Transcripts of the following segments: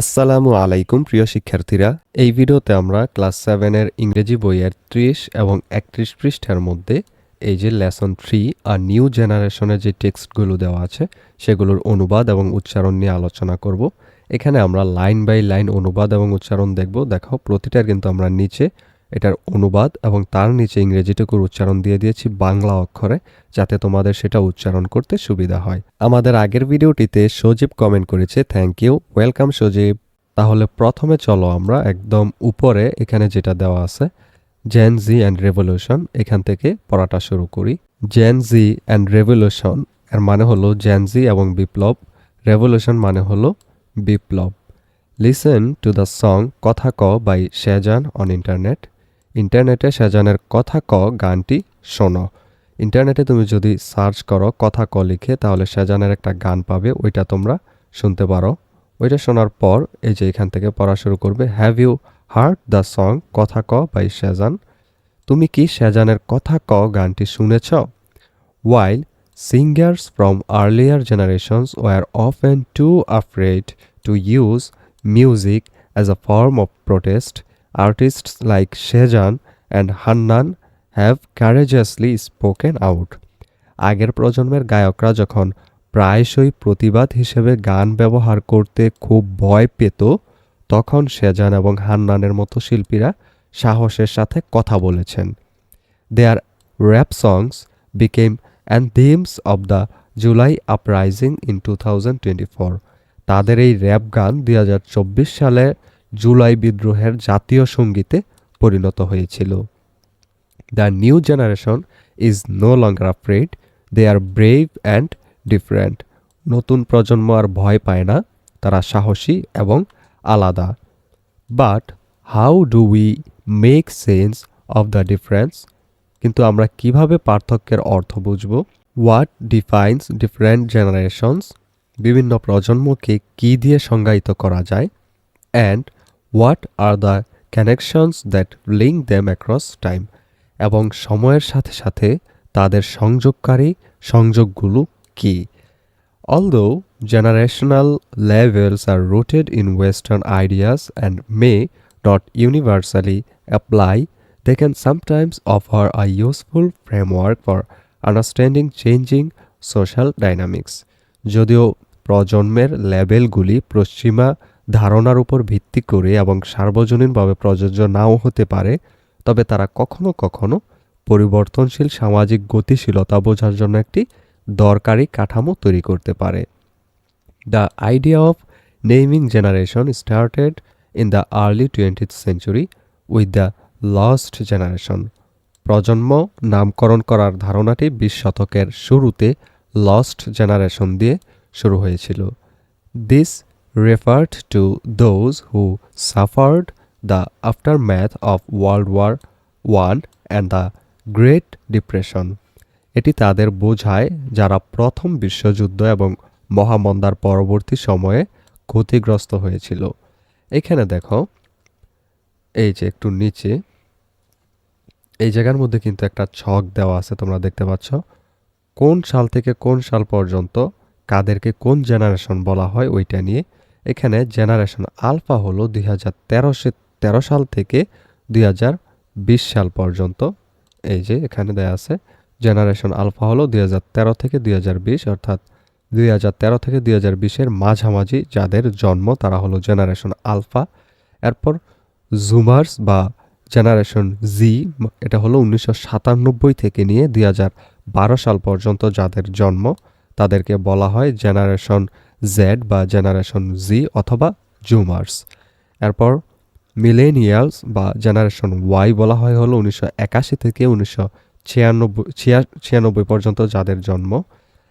আসসালামু আলাইকুম, প্রিয় শিক্ষার্থীরা। এই ভিডিওতে আমরা ক্লাস সেভেনের ইংরেজি বইয়ের ত্রিশ এবং একত্রিশ পৃষ্ঠার মধ্যে এই যে লেসন থ্রি আর নিউ জেনারেশনের যে টেক্সটগুলো দেওয়া আছে, সেগুলোর অনুবাদ এবং উচ্চারণ নিয়ে আলোচনা করব। এখানে আমরা লাইন বাই লাইন অনুবাদ এবং উচ্চারণ দেখব। দেখো, প্রতিটার কিন্তু আমরা নিচে এটার অনুবাদ এবং তার নিচে ইংরেজিটুকুর উচ্চারণ দিয়ে দিয়েছি বাংলা অক্ষরে, যাতে তোমাদের সেটা উচ্চারণ করতে সুবিধা হয়। আমাদের আগের ভিডিওটিতে সজীব কমেন্ট করেছে থ্যাংক ইউ ওয়েলকাম সজীব। তাহলে প্রথমে চলো আমরা একদম উপরে, এখানে যেটা দেওয়া আছে জেন জি অ্যান্ড রেভলিউশন এখান থেকে পড়াটা শুরু করি। জেন জি অ্যান্ড রেভলিউশন এর মানে হলো জেন জি এবং বিপ্লব। রেভলিউশন মানে হলো বিপ্লব। Listen to the song Kotha Ko by Shezan on internet ইন্টারনেটে শেজানের কথা ক গানটি শোনো। ইন্টারনেটে তুমি যদি সার্চ করো কথা ক লিখে, তাহলে শেজানের একটা গান পাবে, ওইটা তোমরা শুনতে পারো। ওইটা শোনার পর এই যে এখান থেকে পড়া শুরু করবে have you heard the song Kotha Ko by Shezan তুমি কি শেজানের কথা ক গানটি শুনেছ? While singers from earlier generations were often too afraid to use music as a form of protest artists like Shejan and Hannan have courageously spoken out. আগের প্রজন্মের গায়করা যখন প্রায়শই প্রতিবাদ হিসেবে গান ব্যবহার করতে খুব ভয় পেত, তখন শেজান এবং হান্নানের মতো শিল্পীরা সাহসের সাথে কথা বলেছেন their rap songs became and themes of the July uprising in two thousand twenty four তাদের এই র্যাপ গান দুই হাজার চব্বিশ সালে জুলাই বিদ্রোহের জাতীয় সঙ্গীতে পরিণত হয়েছিল। The new generation is no longer afraid they are brave and different নতুন প্রজন্ম আর ভয় পায় না, তারা সাহসী এবং আলাদা। But how do we make sense of the difference কিন্তু আমরা কীভাবে পার্থক্যের অর্থ বুঝব? হোয়াট ডিফাইন্স ডিফারেন্ট জেনারেশনস বিভিন্ন প্রজন্মকে কি দিয়ে সংজ্ঞায়িত করা যায়? And what are the connections that link them across time এবং সময়ের সাথে সাথে তাদের সংযোগকারী সংযোগগুলো কী? Although generational levels are rooted in western ideas and may not universally apply can sometimes offer a useful framework for understanding changing social dynamics যদিও প্রজন্মের লেভেলগুলি পশ্চিমা ধারণার উপর ভিত্তি করে এবং সার্বজনীনভাবে প্রযোজ্য নাও হতে পারে, তবে তারা কখনো কখনো পরিবর্তনশীল সামাজিক গতিশীলতা বোঝার জন্য একটি দরকারি কাঠামো তৈরি করতে পারে। The idea of naming generation started in the early twentieth century with the lost generation. প্রজন্ম নামকরণ করার ধারণাটি বিশ শতকের শুরুতে লস্ট জেনারেশন দিয়ে শুরু হয়েছিল। This referred to those who suffered the aftermath of World War I and the Great Depression. এটি তাদের বোঝায় যারা প্রথম বিশ্বযুদ্ধ এবং মহামন্দার পরবর্তী সময়ে ক্ষতিগ্রস্ত হয়েছিল এখানে দেখো, এই যে একটু নিচে, এই জায়গার মধ্যে কিন্তু একটা ছক দেওয়া আছে, তোমরা দেখতে পাচ্ছ কোন সাল থেকে কোন সাল পর্যন্ত কাদেরকে কোন জেনারেশন বলা হয় ওইটা নিয়ে এখানে জেনারেশন আলফা হলো দুই হাজার তেরো সাল থেকে দুই হাজার বিশ সাল পর্যন্ত। এই যে এখানে দেয়া আছে জেনারেশন আলফা হলো দুই হাজার তেরো থেকে দুই হাজার বিশ, অর্থাৎ দুই হাজার তেরো থেকে দুই হাজার বিশের মাঝামাঝি যাদের জন্ম, তারা হলো জেনারেশন আলফা এরপর জুমার্স বা জেনারেশন জি এটা হলো উনিশশো সাতানব্বই থেকে নিয়ে দুই হাজার বারো সাল পর্যন্ত যাদের জন্ম, তাদেরকে বলা হয় জেনারেশন জেড বা জেনারেশন জি অথবা জুমার্স এরপর মিলেনিয়ালস বা জেনারেশন ওয়াই বলা হয় হলো উনিশশো একাশি থেকে উনিশশো ছিয়ানব্বই ছিয়ানব্বই পর্যন্ত যাদের জন্ম।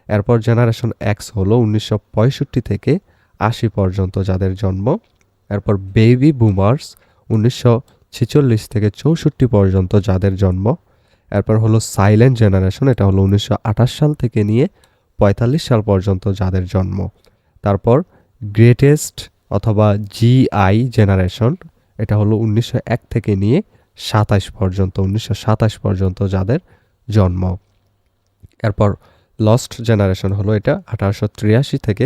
এরপর জেনারেশন এক্স হলো উনিশশো পঁয়ষট্টি থেকে আশি পর্যন্ত যাদের জন্ম। এরপর বেবি বুমার্স উনিশশো ছেচল্লিশ থেকে চৌষট্টি পর্যন্ত যাদের জন্ম। এরপর হলো সাইলেন্ট জেনারেশন এটা হলো উনিশশো আঠাশ সাল থেকে নিয়ে পঁয়তাল্লিশ সাল পর্যন্ত যাদের জন্ম। তারপর গ্রেটেস্ট অথবা জিআই জেনারেশন এটা হলো উনিশশো এক থেকে নিয়ে সাতাশ পর্যন্ত, উনিশশো সাতাশ পর্যন্ত যাদের জন্ম। এরপর লস্ট জেনারেশন হলো এটা আঠারোশো তিরাশি থেকে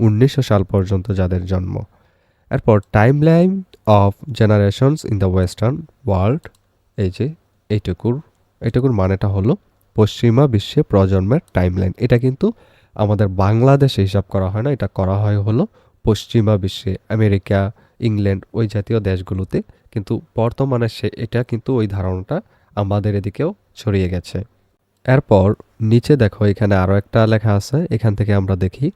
উনিশশো সাল পর্যন্ত যাদের জন্ম। এরপর timeline of generations in the western world এই যে এইটুকুর এইটুকুর মানেটা হলো পশ্চিমা বিশ্বে প্রজন্মের টাইমলাইন এটা কিন্তু আমাদের বাংলাদেশে হিসাব করা হয় না, এটা করা হয় হলো পশ্চিমা বিশ্বে, আমেরিকা, ইংল্যান্ড, ওই জাতীয় দেশগুলোতে। কিন্তু বর্তমানে সে, এটা কিন্তু ওই ধারণাটা আমাদের এদিকেও ছড়িয়ে গেছে। এরপর নিচে দেখো, এখানে আরও একটা লেখা আছে, এখান থেকে আমরা দেখি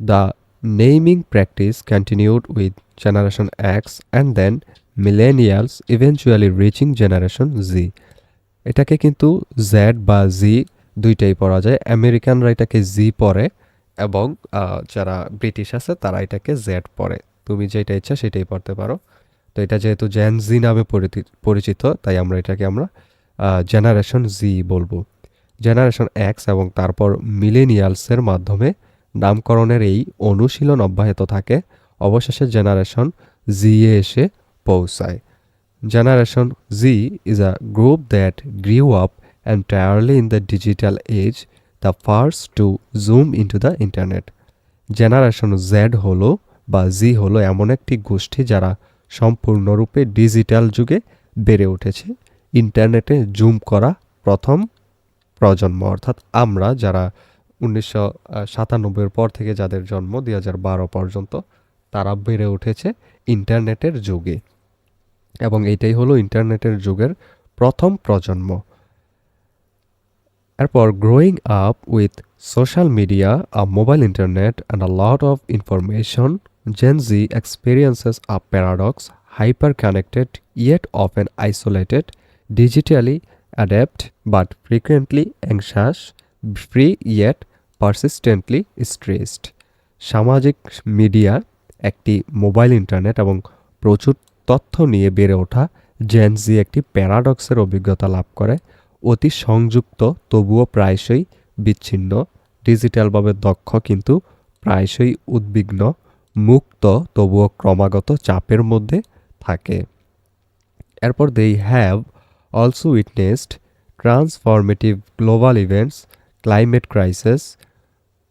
the naming practice continued with generation X and then millennials eventually reaching generation Z এটাকে কিন্তু জেড বা জি দুইটাই পড়া যায়। আমেরিকানরা এটাকে জি পড়ে এবং যারা ব্রিটিশ আছে তারা এটাকে জেড পড়ে তুমি যেটা ইচ্ছা সেটাই পড়তে পারো। তো এটা যেহেতু জেন জি নামে পরিচিত, তাই আমরা এটাকে আমরা জেনারেশন জি বলব। জেনারেশন এক্স এবং তারপর মিলেনিয়ালসের মাধ্যমে নামকরণের এই অনুশীলন অব্যাহত থাকে। অবশেষে জেনারেশন জি এ এসে পৌঁছায়। Generation Z is a group that grew up entirely in the digital age, the first to zoom into the internet. Generation Z হলো বা জি হলো এমন একটি গোষ্ঠী যারা সম্পূর্ণরূপে ডিজিটাল যুগে বেড়ে উঠেছে। ইন্টারনেটে জুম করা প্রথম প্রজন্ম। অর্থাৎ আমরা যারা উনিশশো সাতানব্বইয়ের পর থেকে যাদের জন্ম দুই হাজার বারো পর্যন্ত তারা বেড়ে উঠেছে ইন্টারনেটের যুগে। এবং এইটাই হলো ইন্টারনেটের যুগের প্রথম প্রজন্ম। এরপর growing up with social media a mobile internet and a lot of information Gen Z experiences a paradox hyper connected yet often isolated digitally adept but frequently anxious, free yet persistently stressed. সামাজিক media একটি mobile internet এবং প্রচুর তথ্য নিয়ে বেড়ে ওঠা Gen Z একটি প্যারাডক্সের অভিজ্ঞতা লাভ করে অতি সংযুক্ত, তবুও প্রায়শই বিচ্ছিন্ন, ডিজিটালভাবে দক্ষ কিন্তু প্রায়শই উদ্বিগ্ন, মুক্ত, তবুও ক্রমাগত চাপের মধ্যে থাকে। এরপর they have also witnessed transformative global events climate crisis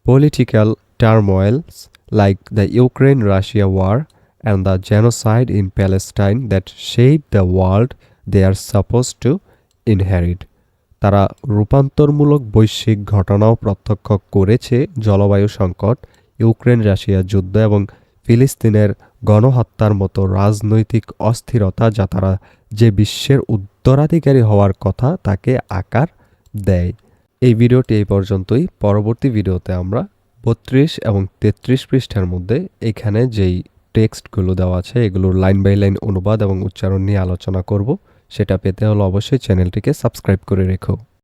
political turmoils like the Ukraine Russia war and the genocide in Palestine that shape the world they are suppose to inherit তারা রূপান্তরমূলক বৈশ্বিক ঘটনাও প্রত্যক্ষ করেছে জলবায়ু সংকট, ইউক্রেন রাশিয়া যুদ্ধ এবং ফিলিস্তিনের গণহত্যার মতো রাজনৈতিক অস্থিরতা যা তারা যে বিশ্বের উত্তরাধিকারী হওয়ার কথা তাকে আকার দেয়। এই ভিডিওটি এই পর্যন্তই। পরবর্তী ভিডিওতে আমরা বত্রিশ এবং তেত্রিশ পৃষ্ঠার মধ্যে এখানে যেই টেক্সটগুলো দেওয়া আছে, এগুলোর লাইন বাই লাইন অনুবাদ এবং উচ্চারণ নিয়ে আলোচনা করব। সেটা পেতে হলে অবশ্যই চ্যানেলটিকে সাবস্ক্রাইব করে রেখো।